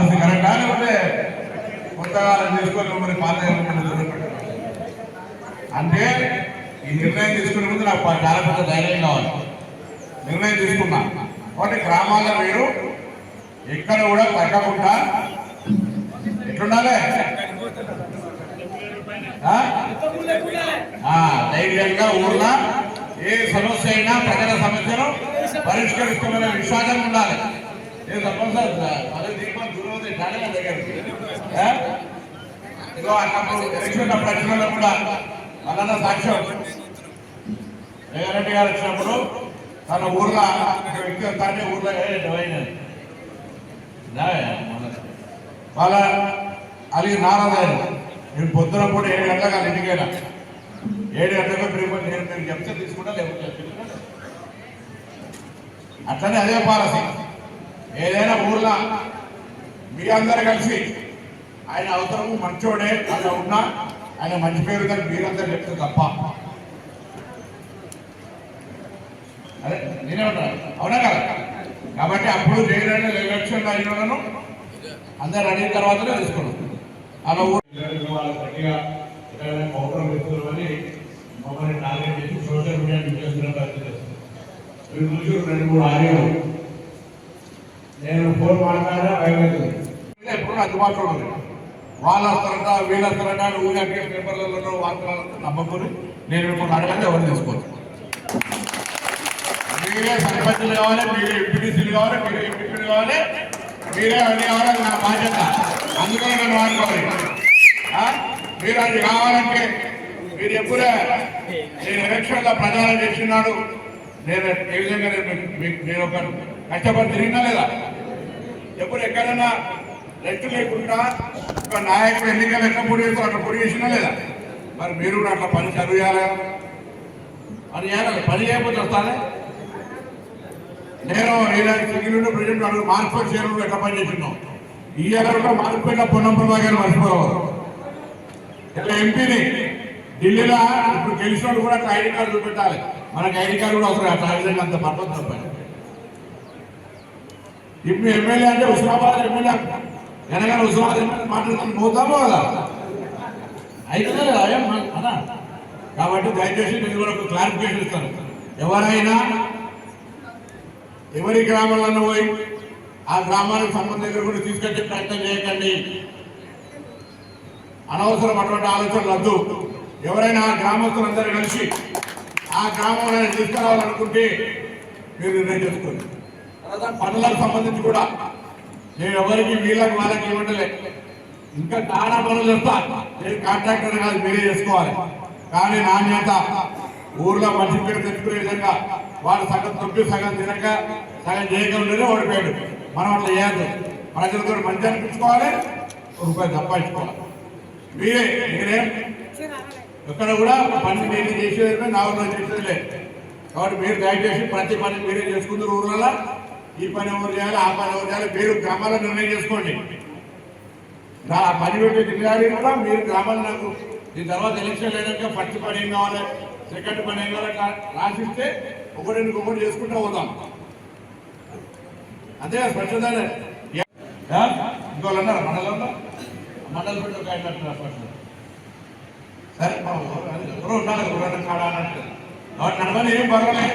Policy కరెక్టా లేకపోతే కొత్తగా తీసుకొని మరి పాత అంటే ఈ నిర్ణయం తీసుకునే ముందు నాకు చాలా పెద్ద ధైర్యం కావాలి. నిర్ణయం తీసుకున్నా. కాబట్టి గ్రామాల్లో మీరు ఎక్కడ కూడా తగ్గకుండా ఎట్లుండాలి? ధైర్యంగా ఊర్లో ఏ సమస్య అయినా ప్రజల సమస్యను పరిష్కరిస్తున్న విశ్వాసం ఉండాలి. ఏ సమస్య మళ్ళీ దీపం దూరం డాడీ దగ్గర. ఆ? ఇదిగో అన్నప్పుడు ఎలక్షన్ అప్పుడు కూడా మళ్ళా సాక్ష్యం. జగన్రెడ్డి గారు వచ్చినప్పుడు తన ఊర్లో ఒక వ్యక్తి వస్తానే ఊర్లో ఏ డివైన్ అని. రావే, వాళ్ళ అది నారాయణ నేను పొద్దున పూట ఏడు గంటలకు వాళ్ళ ఇంటికి వెళ్ళా ఏడు గంటలకు ప్రిపేర్ నేను నేను చెప్తే తీసుకుంటా లేకపోతే అట్లనే అదే పాలసీ. ఏదైనా ఊర్లో మీ అందరు కలిసి ఆయన అవసరము మంచోడే అలా ఉన్నా ఆయన మంచి పేరు కానీ మీరందరూ చెప్తే తప్ప. అదే నేనే ఉంటాను అవునా కదా? కాబట్టి అప్పుడు జగన్ ఎలక్షన్ అయిన అందరు అడిగిన తర్వాతనే తీసుకున్నాం అలా ఊరు గట్టిగా పౌరం మమ్మల్ని టార్గెట్ చేసి సోషల్ మీడియా చేస్తున్న పరిస్థితి రెండు మూడు ఆడియో నేను ఫోన్ మాట్లాడినా భయమవుతుంది ఎప్పుడు అందుబాటులో ఉంది వాళ్ళు వస్తారంట వీళ్ళు వస్తారంట ఊళ్ళో పేపర్లలో వార్తలలో నమ్మకూరి నేను ఇప్పుడు అడగండి ఎవరు తీసుకోవచ్చు మీరే సర్పంచులు కావాలి మీరే ఎంపీటీసీలు కావాలి మీరే ఎంపీలు కావాలి మీరే అన్ని కావాలి నా బాధ్యత. అందుకని నన్ను వాడుకోవాలి. మీరు అది కావాలంటే మీరు ఎప్పుడే నేను ఎలక్షన్లో ప్రచారం చేస్తున్నాడు నేను ఏ విధంగా నేను మీకు- నేను ఒక కష్టపడి తిరిగినా లేదా? ఎప్పుడు ఎక్కడైనా లెక్క లేకుండా ఒక నాయకుడు ఎన్నికలు ఎట్లా పొడి చేస్తారో అట్లా పొడి చేసినా లేదా? మరి మీరు కూడా అట్లా పని చదివేయాలి? అని చేయాలి? పని చేయకపోతే వస్తానే నేను నేను సింగిల్ ప్రజెంట్ అడుగు మార్కెట్ షేర్లు ఎట్లా పని చేసినాం ఈ ఎలక్ట్లో మార్పుపోయిన పొన్నంపుల గారు మర్చిపోవాలి ఇట్లా ఎంపీని ఢిల్లీలో ఇప్పుడు గెలిచినోడు కూడా అట్లా ఐడి కార్డు చూపెట్టాలి. మనకి ఐడి కార్డు కూడా అవసరం అట్లా విధంగా అంత పర్పస్ తప్పని ఇప్పుడు ఎమ్మెల్యే అంటే హుస్నాబాద్ ఎమ్మెల్యే. వెనకాల హుస్నాబాద్ ఎమ్మెల్యే మాట్లాడుతున్న పోతామో కదా? అయితే ఏం కాబట్టి దయచేసి నేను కూడా ఒక క్లారిఫికేషన్ ఇస్తాను. ఎవరైనా ఎవరి గ్రామాలను పోయి ఆ గ్రామానికి సంబంధించిన కూడా తీసుకొచ్చే ప్రయత్నం చేయకండి. అనవసరం అటువంటి ఆలోచనలు వద్దు. ఎవరైనా ఆ గ్రామస్తులందరూ కలిసి ఆ గ్రామంలో తీసుకురావాలనుకుంటే మీరు నిర్ణయం చేసుకోండి. తర్వాత పనులకు సంబంధించి కూడా నేను ఎవరికి వీళ్ళకి వాళ్ళకి ఇవ్వట్లే. ఇంకా చాలా పనులు చేస్తా నేను కాంట్రాక్టర్ కాదు మీరే చేసుకోవాలి. కానీ నాణ్యత ఊర్లో మంచి పేరు తెచ్చుకునే విధంగా వాడు సగం తొప్పి సగం తినక సగం చేయకుండా ఓడిపోయాడు. మనం అట్లా చేయదు ప్రజలతో మంచి అనిపించుకోవాలి ఒక రూపాయి సంపాదించుకోవాలి. మీరే మీరే. ఎక్కడ కూడా పని నేను చేసేది నా ఊళ్ళో చేసేది లేదు. కాబట్టి మీరు దయచేసి ప్రతి పని మీరే చేసుకుందరు ఊర్లలో. ఈ పని ఎవరు చేయాలి ఆ పని ఎవరు చేయాలి మీరు గ్రామాల్లో నిర్ణయం చేసుకోండి. నా పని పెట్టి తిరగాలి కూడా మీరు గ్రామాలు నాకు దీని తర్వాత ఎలక్షన్ లేదంటే ఫస్ట్ పని ఏం కావాలి సెకండ్ పని ఏం కావాలి రాసిస్తే ఒకటి ఒకటి చేసుకుంటూ పోదాం అంతే కదా ఇంకోళ్ళు అన్నారు? మండలంలో మండల పెట్టి ఒక ఆయన అంటున్నారు సరే మనం ఎవరో ఉండాలి ఊరన్న కాడ అన్నట్టు. కాబట్టి నడవని ఏం పర్వాలేదు.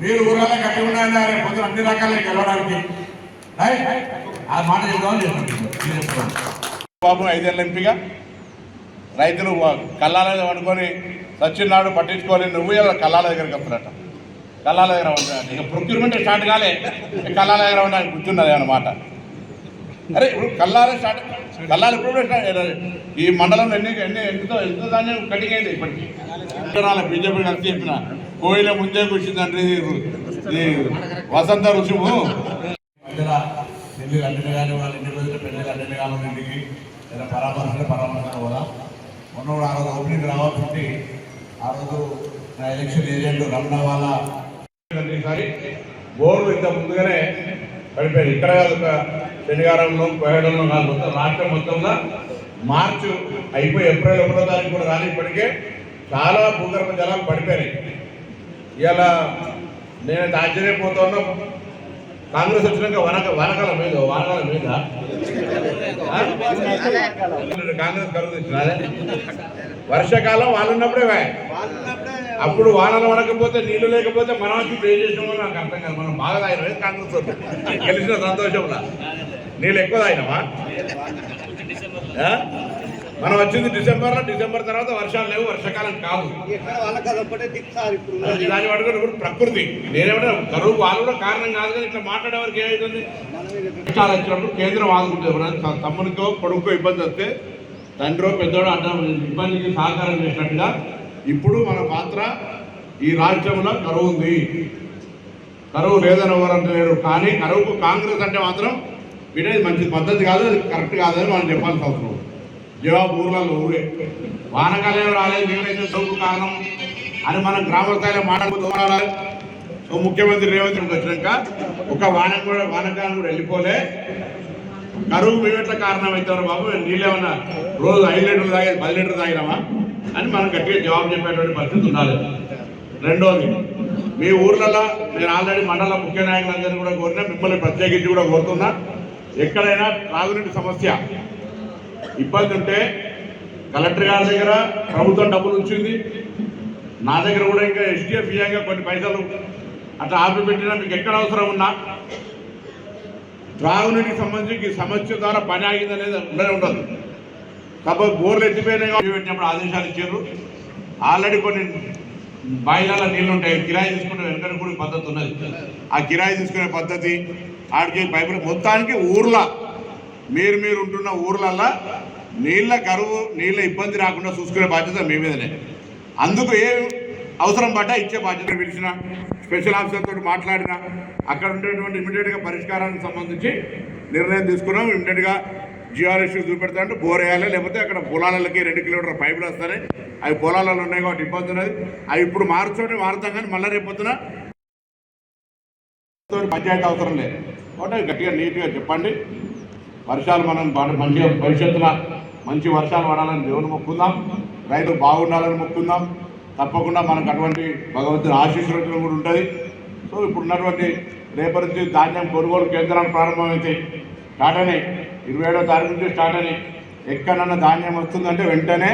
మీరు ఊరాలే కట్టి ఉన్నాయని పొద్దున అన్ని రకాలే గెలవడానికి. ఆ మాట చెప్తామని చెప్తాను బాబు ఐదేళ్ళ ఎంపీగా. రైతులు వా- అనుకొని సచ్చినాడు పట్టించుకోవాలి నువ్వు ఇలా కళ్ళాల దగ్గరికి వస్తున్నట్ట కళ్ళాల దగ్గర ఉండాలి ఇక ప్రొక్యూర్మెంట్ స్టార్ట్ కాలే. కళ్ళాల దగ్గర ఉండడానికి గుర్తున్నది అన్నమాట అరే ఇప్పుడు కల్లాల స్టార్ట్ కల్లాలు ఇప్పుడు ఈ మండలంలో ఎన్ని ఎన్ని ఎంతో ఎంతో ధాన్యం కటింగ్ అయింది ఇప్పటికి బీజేపీ కలిసి చెప్పిన కోయిల ముందే కూర్చుందండి వసంత రుసుము. మధ్యలో పెళ్ళి అడ్డలు కానీ వాళ్ళ ఇంటి రోజులు పెళ్ళి అడ్డలు కానీ ఇంటికి లేదా పరామర్శ పరామర్శ కూడా మొన్న కూడా ఆ రోజు ఓపెనింగ్ రావాల్సి ఉంటే ఆ రోజు నా ఎలక్షన్ ఏజెంట్ రమణ వాళ్ళ. ఈసారి బోర్డు ఇంత ముందుగానే పడిపోయింది ఇక్కడ కాదు ఒక శనివారంలో కోయడంలో కాదు. మొత్తం రాష్ట్రం మొత్తంలో మార్చు అయిపోయి ఏప్రిల్ ఒకటో తారీఖు కూడా రాని ఇప్పటికే. చాలా భూగర్భ జలాలు పడిపోయినాయి. ఇలా నేను ఆశ్చర్యపోతున్నా. కాంగ్రెస్ వచ్చినాక వనక వనకాల మీద వానకాల మీద. కాంగ్రెస్ కలుగు వర్షాకాలం వాళ్ళు ఉన్నప్పుడే అప్పుడు వానలు పడకపోతే నీళ్ళు లేకపోతే మనం వచ్చి ప్రే చేసినామో నాకు అర్థం కాదు. మనం బాగా తాగినమే కాంగ్రెస్ గెలిచిన సంతోషంలో. నీళ్ళు ఎక్కువ తాగినామా ఆ? మనం వచ్చింది డిసెంబర్లో డిసెంబర్ తర్వాత వర్షాలు లేవు వర్షాకాలం ఉన్నది. దాన్ని పట్టుకుని ఇప్పుడు ప్రకృతి. నేనేమంటే కరువు వాళ్ళు కూడా కారణం కాదు కానీ ఇట్లా మాట్లాడే వరకు ఏమవుతుంది కష్టాలు వచ్చినప్పుడు కేంద్రం ఆదుకుంటుంది. తమ్మునికో కొడుకో ఇబ్బంది వస్తే తండ్రో పెద్దోడో అడ్డ ఇబ్బందికి సహకారం చేసినట్టుగా ఇప్పుడు మన పాత్ర ఈ రాష్ట్రంలో కరువు ఉంది కరువు లేదని ఎవరంటలేరు కానీ కరువుకు కాంగ్రెస్ అంటే మాత్రం వినేది మంచి పద్ధతి కాదు అది కరెక్ట్ కాదని మనం చెప్పాల్సిన అవసరం. జవాబు ఊర్లలో ఊరే. వానకాలం రాలేదు నీళ్ళైతే సొమ్ము కారణం. అని మనం గ్రామ స్థాయిలో మాట్లాడుకోవాలి సో ముఖ్యమంత్రి రేవంత్ రెడ్డి వచ్చినాక ఒక వాన కూడా వానకాలం కూడా వెళ్ళిపోలే. కరువు మేము కారణం అవుతారు బాబు. నీళ్ళు ఏమన్నా రోజు ఐదు లీటర్లు తాగేది పది లీటర్లు తాగినామా అని మనం గట్టిగా జవాబు చెప్పేటువంటి పరిస్థితి ఉండాలి. రెండోది మీ ఊర్లలో నేను ఆల్రెడీ మండల ముఖ్య నాయకులందరినీ కూడా కోరినా మిమ్మల్ని ప్రత్యేకించి కూడా కోరుతున్నా. ఎక్కడైనా త్రాగునీటి సమస్య ఇబ్బంది ఉంటే కలెక్టర్ గారి దగ్గర ప్రభుత్వం డబ్బులు ఉంచింది. నా దగ్గర కూడా ఇంకా ఎస్డిఎఫ్ ఇయ్యంగా కొన్ని పైసలు అట్లా ఆపి పెట్టినా మీకు ఎక్కడ అవసరం ఉన్నా. త్రాగునీటికి సంబంధించి ఈ సమస్య ద్వారా పని ఆగింది అనేది ఉండనే ఉండదు. కాబట్టి బోర్లు ఎత్తిపోయినాయి పెట్టినప్పుడు ఆదేశాలు ఇచ్చారు. ఆల్రెడీ కొన్ని బాయిలలో నీళ్ళు ఉంటాయి. కిరాయి తీసుకునే వెనకటి కూడా పద్ధతి ఉన్నది. ఆ కిరాయి తీసుకునే పద్ధతి ఆడికి పైపులు మొత్తానికి ఊర్ల మీరు మీరు ఉంటున్న ఊర్లల్లో నీళ్ళ కరువు నీళ్ళ ఇబ్బంది రాకుండా చూసుకునే బాధ్యత మీ మీదనే. అందుకు ఏ అవసరం పడ్డా ఇచ్చే బాధ్యత పిలిచిన స్పెషల్ ఆఫీసర్ తోటి మాట్లాడిన అక్కడ ఉండేటువంటి ఇమీడియట్గా పరిష్కారానికి సంబంధించి నిర్ణయం తీసుకున్నాం. ఇమీడియట్గా జియాలజీ చూపెడతా అంటే బోర్ వేయాలి లేకపోతే అక్కడ పొలాలకి రెండు కిలోమీటర్ పైపులు వస్తాయి అవి పొలాలలో ఉన్నాయి కాబట్టి ఇబ్బంది ఉన్నది అవి ఇప్పుడు మార్చోటి మారుతాం కానీ మళ్ళీ రేపు పంచాయతీ అవసరం లేదు. కాబట్టి గట్టిగా నీట్గా చెప్పండి. వర్షాలు మనం మంచిగా భవిష్యత్తులో మంచి వర్షాలు పడాలని దేవుని మొక్కుందాం. రైతులు బాగుండాలని మొక్కుందాం. తప్పకుండా మనకు అటువంటి భగవంతుని ఆశీస్సులు కూడా ఉంటుంది. సో ఇప్పుడు ఉన్నటువంటి రేపటి నుంచి ధాన్యం కొనుగోలు కేంద్రాలు ప్రారంభమైతే స్టార్ట్ ఇరవై ఏడో తారీఖు నుంచి స్టార్ట్ అని ఎక్కడన్నా ధాన్యం వస్తుందంటే వెంటనే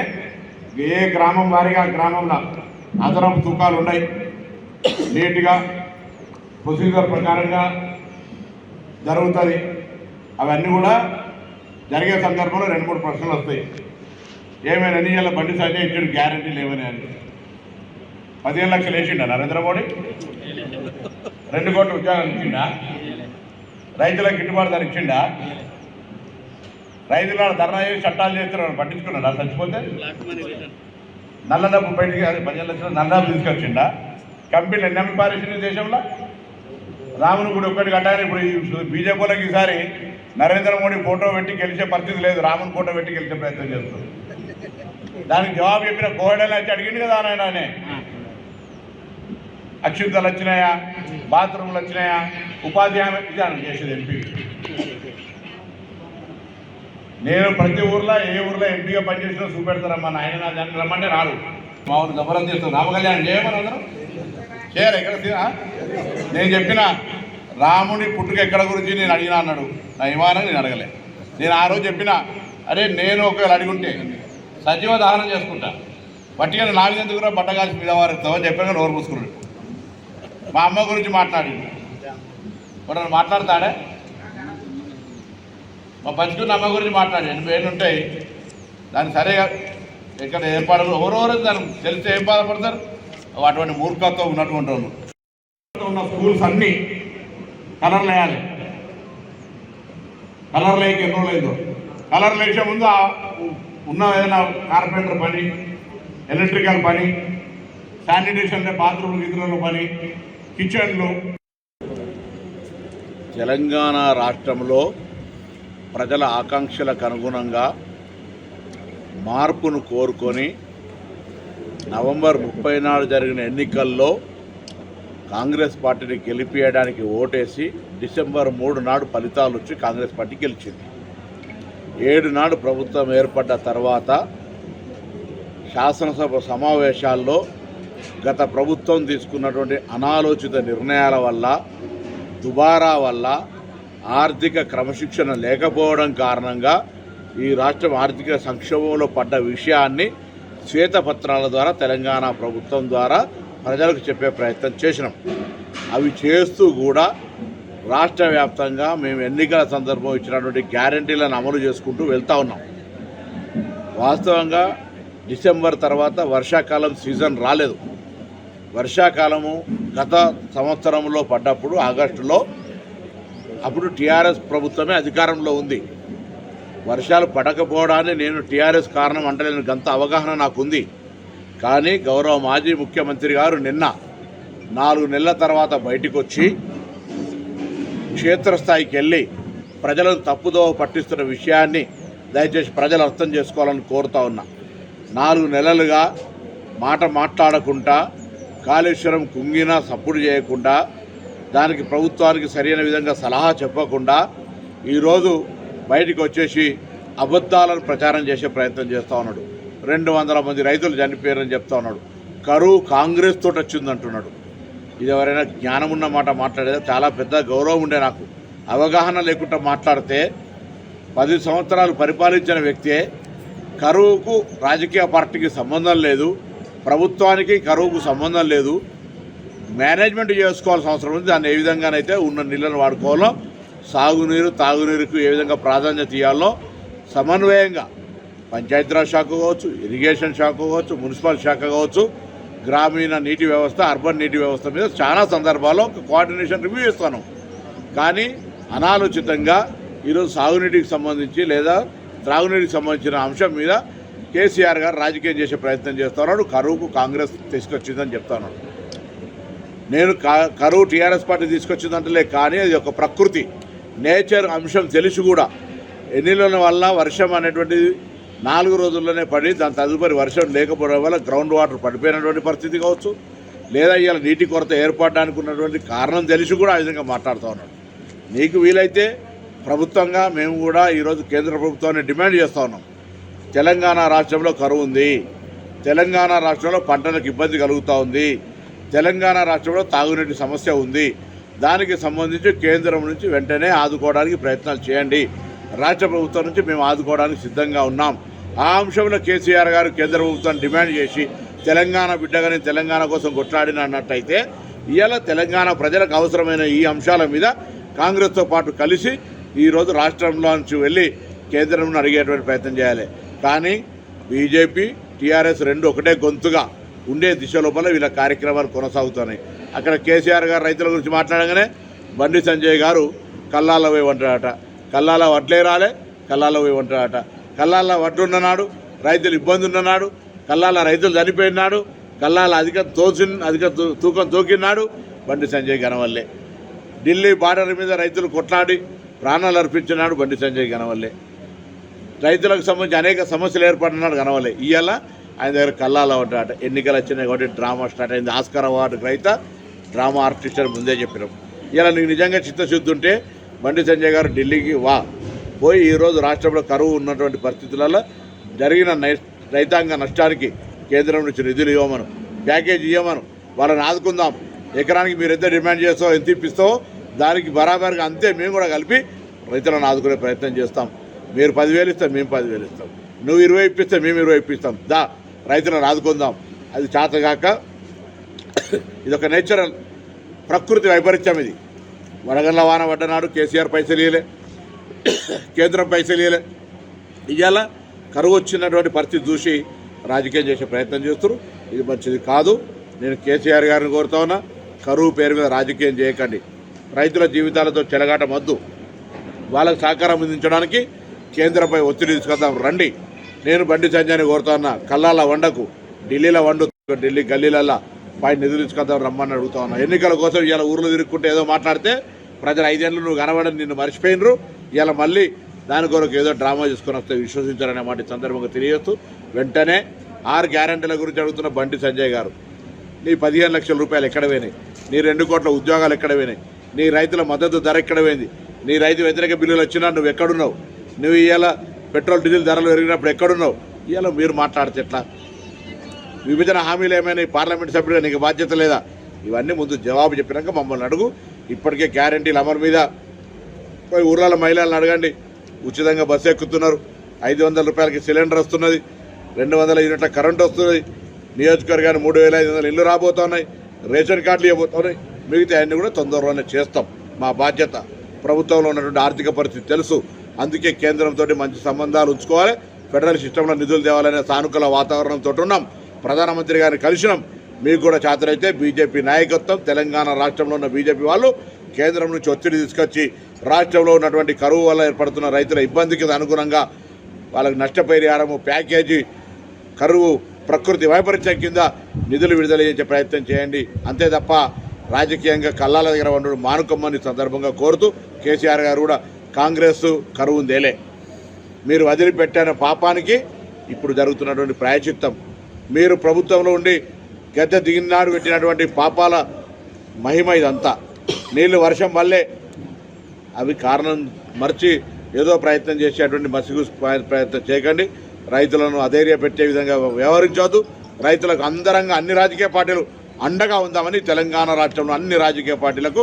ఏ గ్రామం వారిగా గ్రామంలో అదనపు తూకాలు ఉన్నాయి. నీట్గా ప్రొసీజర్ ప్రకారంగా జరుగుతుంది. అవన్నీ కూడా జరిగే సందర్భంలో రెండు మూడు ప్రశ్నలు వస్తాయి. ఏమైనా ఎన్ని ఏళ్ళ బండి సంజయ్ ఇచ్చాడు? గ్యారంటీ లేవని అని. పదిహేను లక్షలు వేసిండా నరేంద్ర మోడీ? రెండు కోట్ల ఉద్యోగాలు ఇచ్చిండా? రైతులకు గిట్టుబాటు ధర ఇచ్చిండా? రైతుల ధర్నా చేసి చట్టాలు చేస్తున్నారు పట్టించుకున్నాడా. చచ్చిపోతే నల్ల డబ్బు బయటికి పదిహేను లక్షలు నల్ల డబ్బు తీసుకొచ్చిండా? కంపెనీలు ఎన్ని అమ్మి దేశంలో? రాముని గుడి ఒక్కటి కట్టాలి ఇప్పుడు బీజేపీలకు ఈసారి నరేంద్ర మోడీ ఫోటో పెట్టి గెలిచే పరిస్థితి లేదు. రాముని ఫోటో పెట్టి గెలిచే ప్రయత్నం చేస్తుంది. దానికి జవాబు చెప్పిన కోడలు వచ్చి అడిగింది కదా ఆయన ఆయనే. అక్షింతలు వచ్చినాయా? బాత్రూమ్లు వచ్చినాయా? ఉపాధి హామీ చేసేది ఎంపీ. నేను ప్రతి ఊర్లో ఏ ఊర్లో ఎంపీగా పనిచేసినా చూపెడతారమ్మా నాయన నా దాన్ని రమ్మంటే రాడు. మా ఊరు గబరం చేస్తాను రామకళ్యాణ్ చేయమని అందరూ చేయరు ఎక్కడ నేను చెప్పిన రాముని పుట్టుక ఎక్కడ గురించి నేను అడిగినా అన్నాడు. నా విమానం నేను అడగలే. నేను ఆ రోజు చెప్పిన అరే నేను ఒకవేళ అడిగుంటే సజీవ దహనం చేసుకుంటా. పట్టిగా నా మీద ఎందుకు బట్ట కాల్చి మీద నోరు మూసుకున్నాడు. మా అమ్మ గురించి మాట్లాడి ఎవరన్నా మాట్లాడతాడే? మా పంచుకున్న అమ్మ గురించి మాట్లాడి ఎనభై ఏళ్ళు ఉంటాయి. దాన్ని సరిగా ఇక్కడ ఏర్పాటు ఎవరెవరు దాన్ని తెలిస్తే ఏం బాధపడతారు? అటువంటి మూర్ఖత్వం ఉన్నటువంటి వాళ్ళు. ఉన్న స్కూల్స్ అన్నీ కలర్లు వేయాలి కలర్ లేక ఎన్నో లేదు. కలర్లు లేచే ముందు ఉన్న ఏదైనా కార్పెంటర్ పని ఎలక్ట్రికల్ పని శానిటేషన్ బాత్రూమ్ గీతులలో పని కిచెన్లు తెలంగాణ రాష్ట్రంలో ప్రజల ఆకాంక్షలకు అనుగుణంగా మార్పును కోరుకొని నవంబర్ ముప్పై నాడు జరిగిన ఎన్నికల్లో కాంగ్రెస్ పార్టీని గెలిపియడానికి ఓటేసి డిసెంబర్ మూడు నాడు ఫలితాలు వచ్చి కాంగ్రెస్ పార్టీ గెలిచింది. ఏడు నాడు ప్రభుత్వం ఏర్పడ్డ తర్వాత శాసనసభ సమావేశాల్లో గత ప్రభుత్వం తీసుకున్నటువంటి అనాలోచిత నిర్ణయాల వల్ల దుబారా వల్ల ఆర్థిక క్రమశిక్షణ లేకపోవడం కారణంగా ఈ రాష్ట్రం ఆర్థిక సంక్షోభంలో పడ్డ విషయాన్ని శ్వేతపత్రాల ద్వారా తెలంగాణ ప్రభుత్వం ద్వారా ప్రజలకు చెప్పే ప్రయత్నం చేసినాం. అవి చేస్తూ కూడా రాష్ట్ర వ్యాప్తంగా మేము ఎన్నికల సందర్భం ఇచ్చినటువంటి గ్యారంటీలను అమలు చేసుకుంటూ వెళ్తూ ఉన్నాం. వాస్తవంగా డిసెంబర్ తర్వాత వర్షాకాలం సీజన్ రాలేదు. వర్షాకాలము గత సంవత్సరంలో పడ్డప్పుడు ఆగస్టులో అప్పుడు టీఆర్ఎస్ ప్రభుత్వమే అధికారంలో ఉంది. వర్షాలు పడకపోవడాన్ని నేను టీఆర్ఎస్ కారణం అంటలేను గంత అవగాహన నాకుంది. కానీ గౌరవ మాజీ ముఖ్యమంత్రి గారు నిన్న నాలుగు నెలల తర్వాత బయటకు వచ్చి క్షేత్రస్థాయికి వెళ్ళి ప్రజలను తప్పుదోవ పట్టిస్తున్న విషయాన్ని దయచేసి ప్రజలు అర్థం చేసుకోవాలని కోరుతా ఉన్నా. నాలుగు నెలలుగా మాట మాట్లాడకుండా కాళేశ్వరం కుంగినా సప్పుడు చేయకుండా దానికి ప్రభుత్వానికి సరైన విధంగా సలహా చెప్పకుండా ఈరోజు బయటికి వచ్చేసి అబద్ధాలను ప్రచారం చేసే ప్రయత్నం చేస్తూ ఉన్నాడు. రెండు వందల మంది రైతులు చనిపోయారని చెప్తా ఉన్నాడు. కరువు కాంగ్రెస్ తోటి వచ్చిందంటున్నాడు ఇది ఎవరైనా జ్ఞానం ఉన్న మాట మాట్లాడేది? చాలా పెద్ద గౌరవం ఉండే నాకు. అవగాహన లేకుండా మాట్లాడితే పది సంవత్సరాలు పరిపాలించిన వ్యక్తే కరువుకు రాజకీయ పార్టీకి సంబంధం లేదు ప్రభుత్వానికి కరువుకు సంబంధం లేదు మేనేజ్మెంట్ చేసుకోవాల్సిన అవసరం ఉంది. దాన్ని ఏ విధంగానైతే ఉన్న నీళ్ళను వాడుకోవాలో సాగునీరు తాగునీరుకు ఏ విధంగా ప్రాధాన్యత ఇవ్వాలో సమన్వయంగా పంచాయతీరాజ్ శాఖ కావచ్చు ఇరిగేషన్ శాఖ కావచ్చు మున్సిపల్ శాఖ కావచ్చు గ్రామీణ నీటి వ్యవస్థ అర్బన్ నీటి వ్యవస్థ మీద చాలా సందర్భాల్లో ఒక కోఆర్డినేషన్ రివ్యూ ఇస్తాను కానీ అనాలోచితంగా ఈరోజు సాగునీటికి సంబంధించి లేదా త్రాగునీటికి సంబంధించిన అంశం మీద కేసీఆర్ గారు రాజకీయం చేసే ప్రయత్నం చేస్తున్నాడు కరువుకు కాంగ్రెస్ తీసుకొచ్చిందని చెప్తాను నేను క- కరువు టీఆర్ఎస్ పార్టీ తీసుకొచ్చిందంటలే కానీ అది ఒక ప్రకృతి. నేచర్ అంశం తెలిసి కూడా ఎన్నిలోని వల్ల వర్షం అనేటువంటిది నాలుగు రోజుల్లోనే పడి దాని తదుపరి వర్షం లేకపోవడం వల్ల గ్రౌండ్ వాటర్ పడిపోయినటువంటి పరిస్థితి కావచ్చు. లేదా ఇవాళ నీటి కొరత ఏర్పడడానికి ఉన్నటువంటి కారణం తెలిసి కూడా ఆ విధంగా మాట్లాడుతూ ఉన్నాడు. నీకు వీలైతే ప్రభుత్వంగా మేము కూడా ఈరోజు కేంద్ర ప్రభుత్వాన్ని డిమాండ్ చేస్తూ ఉన్నాం. తెలంగాణ రాష్ట్రంలో కరువు ఉంది. తెలంగాణ రాష్ట్రంలో పంటలకు ఇబ్బంది కలుగుతూ ఉంది. తెలంగాణ రాష్ట్రంలో తాగునీటి సమస్య ఉంది. దానికి సంబంధించి కేంద్రం నుంచి వెంటనే ఆదుకోవడానికి ప్రయత్నాలు చేయండి. రాష్ట్ర ప్రభుత్వం నుంచి మేము ఆదుకోవడానికి సిద్ధంగా ఉన్నాం. ఆ అంశంలో కేసీఆర్ గారు కేంద్ర ప్రభుత్వాన్ని డిమాండ్ చేసి తెలంగాణ బిడ్డగానే తెలంగాణ కోసం కొట్లాడిన అన్నట్టయితే ఇవాళ తెలంగాణ ప్రజలకు అవసరమైన ఈ అంశాల మీద కాంగ్రెస్తో పాటు కలిసి ఈరోజు రాష్ట్రంలో నుంచి వెళ్ళి కేంద్రం అడిగేటువంటి ప్రయత్నం చేయాలి. కానీ బీజేపీ టీఆర్ఎస్ రెండు ఒకటే గొంతుగా ఉండే దిశ లోపల వీళ్ళ కార్యక్రమాలు కొనసాగుతున్నాయి. అక్కడ కేసీఆర్ గారు రైతుల గురించి మాట్లాడగానే బండి సంజయ్ గారు కల్లాల పోయి కల్లాల వడ్లే రాలే కల్లాల పోయి కల్లాల వడ్లున్ననాడు రైతులు ఇబ్బంది ఉన్ననాడు కల్లాల రైతులు చనిపోయినాడు కల్లాల అధిక తోసి అధిక తూ- తూకం తోకినాడు బండి సంజయ్ గనవల్లే ఢిల్లీ బార్డర్ మీద రైతులు కొట్లాడి ప్రాణాలు అర్పించినాడు బండి సంజయ్ గనవల్లే రైతులకు సంబంధించి అనేక సమస్యలు ఏర్పడినాడు గనవల్లే ఇవాళ ఆయన దగ్గర కల్లాల ఉంటాట ఎన్నికలు వచ్చినాయి కాబట్టి డ్రామా స్టార్ట్ అయింది. ఆస్కార్ అవార్డు రైత డ్రామా ఆర్టిస్ట్ అని ముందే చెప్పినాం. ఇలా నీకు నిజంగా చిత్తశుద్ధి ఉంటే బండి సంజయ్ గారు ఢిల్లీకి వా. పోయి ఈరోజు రాష్ట్రంలో కరువు ఉన్నటువంటి పరిస్థితులలో జరిగిన నై- రైతాంగ నష్టానికి కేంద్రం నుంచి నిధులు ఇవ్వమను. ప్యాకేజ్ ఇవ్వమను. వాళ్ళని ఆదుకుందాం. ఎకరానికి మీరు ఎంత డిమాండ్ చేస్తావో ఎంత ఇప్పిస్తావో దానికి బరాబర్గా అంతే మేము కూడా కలిపి రైతులను ఆదుకునే ప్రయత్నం చేస్తాం. మీరు పదివేలు ఇస్తాం మేము పదివేలు ఇస్తాం. నువ్వు ఇరవై ఇప్పిస్తే మేము ఇరవై ఇప్పిస్తాం. దా. రైతులను ఆదుకుందాం. అది చేతగాక ఇది ఒక నేచురల్ ప్రకృతి వైపరీత్యం ఇది. వడగళ్ళ వాన పడ్డనాడు కేసీఆర్ పైసలు ఇయ్యలే. కేంద్రం పైసలు ఇయ్యలే. ఇవాళ కరువు వచ్చినటువంటి పరిస్థితి చూసి రాజకీయం చేసే ప్రయత్నం చేస్తారు. ఇది మంచిది కాదు. నేను కేసీఆర్ గారిని కోరుతా ఉన్నా కరువు పేరు మీద రాజకీయం చేయకండి. రైతుల జీవితాలతో చెలగాట మద్దు వాళ్ళకు సహకారం అందించడానికి కేంద్రంపై ఒత్తిడి తీసుకొద్దాం. రండి. నేను బండి సంజయ్ని కోరుతున్నా కళ్ళాల కల్లాల వండకు. ఢిల్లీలో వండు. ఢిల్లీ గల్లీలల్లా. పై నిధులు తీసుకొద్దాం రమ్మని అడుగుతా ఉన్నా. ఎన్నికల కోసం ఇలా ఊర్లో తిరుక్కుంటే ఏదో మాట్లాడితే ప్రజలు ఐదేళ్ళు నువ్వు కనబడని నిన్ను మర్చిపోయినరు. ఇలా మళ్ళీ దాని కొరకు ఏదో డ్రామా చేసుకొని వస్తే విశ్వసించారనే మాట సందర్భంగా తెలియజేస్తూ వెంటనే ఆరు గ్యారంటీల గురించి అడుగుతున్న బండి సంజయ్ గారు నీ పదిహేను లక్షల రూపాయలు ఎక్కడ పోయినాయి? నీ రెండు కోట్ల ఉద్యోగాలు ఎక్కడ పోయినాయి? నీ రైతుల మద్దతు ధర ఎక్కడ పోయింది? నీ రైతు వ్యతిరేక బిల్లులు వచ్చినా నువ్వు ఎక్కడున్నావు? నువ్వు ఇలా పెట్రోల్ డీజిల్ ధరలు పెరిగినప్పుడు ఎక్కడున్నావు? ఇవాళ మీరు మాట్లాడితే ఎట్లా? విభజన హామీలు ఏమైనా పార్లమెంట్ సభ్యుడిగా నీకు బాధ్యత లేదా? ఇవన్నీ ముందు జవాబు చెప్పినాక మమ్మల్ని అడుగు. ఇప్పటికే గ్యారంటీలు అమలు మీద. పోయి ఊర్లలో మహిళలను అడగండి. ఉచితంగా బస్సు ఎక్కుతున్నారు. ఐదు వందల రూపాయలకి సిలిండర్ వస్తున్నది. రెండు వందల యూనిట్ల కరెంట్ వస్తున్నది. నియోజకవర్గాన్ని మూడు వేల ఐదు వందల ఇల్లు రాబోతున్నాయి. రేషన్ కార్డులు ఇవ్వబోతున్నాయి. మిగతా అన్నీ కూడా తొందరలోనే చేస్తాం. మా బాధ్యత. ప్రభుత్వంలో ఉన్నటువంటి ఆర్థిక పరిస్థితి తెలుసు. అందుకే కేంద్రంతో మంచి సంబంధాలు ఉంచుకోవాలి. ఫెడరల్ సిస్టంలో నిధులు తేవాలనే సానుకూల వాతావరణంతో ఉన్నాం. ప్రధానమంత్రి గారిని కలిసినాం. మీకు కూడా చేతనైతే బీజేపీ నాయకత్వం తెలంగాణ రాష్ట్రంలో ఉన్న బీజేపీ వాళ్ళు కేంద్రం నుంచి ఒత్తిడి తీసుకొచ్చి రాష్ట్రంలో ఉన్నటువంటి కరువు వల్ల ఏర్పడుతున్న రైతుల ఇబ్బందికి అనుగుణంగా వాళ్ళకి నష్టపరిహారము ప్యాకేజీ కరువు ప్రకృతి వైపరీత్యం కింద నిధులు విడుదల చేసే ప్రయత్నం చేయండి. అంతే తప్ప రాజకీయంగా కల్లాల దగ్గర ఉండడం మానుకోమని సందర్భంగా కోరుతూ కేసీఆర్ గారు కూడా కాంగ్రెస్ కరువుందేలే. మీరు వదిలిపెట్టిన పాపానికి ఇప్పుడు జరుగుతున్నటువంటి ప్రాయచిత్తం మీరు ప్రభుత్వంలో ఉండి గద్దె దిగినాడు పెట్టినటువంటి పాపాల మహిమ ఇదంతా. నీళ్ళు వర్షం వల్లే అవి కారణం మర్చి ఏదో ప్రయత్నం చేసేటువంటి మసిగు ప్రయత్నం చేయకండి. రైతులను అధైర్య పెట్టే విధంగా వ్యవహరించవద్దు. రైతులకు అందరంగా అన్ని రాజకీయ పార్టీలు అండగా ఉందామని తెలంగాణ రాష్ట్రంలో అన్ని రాజకీయ పార్టీలకు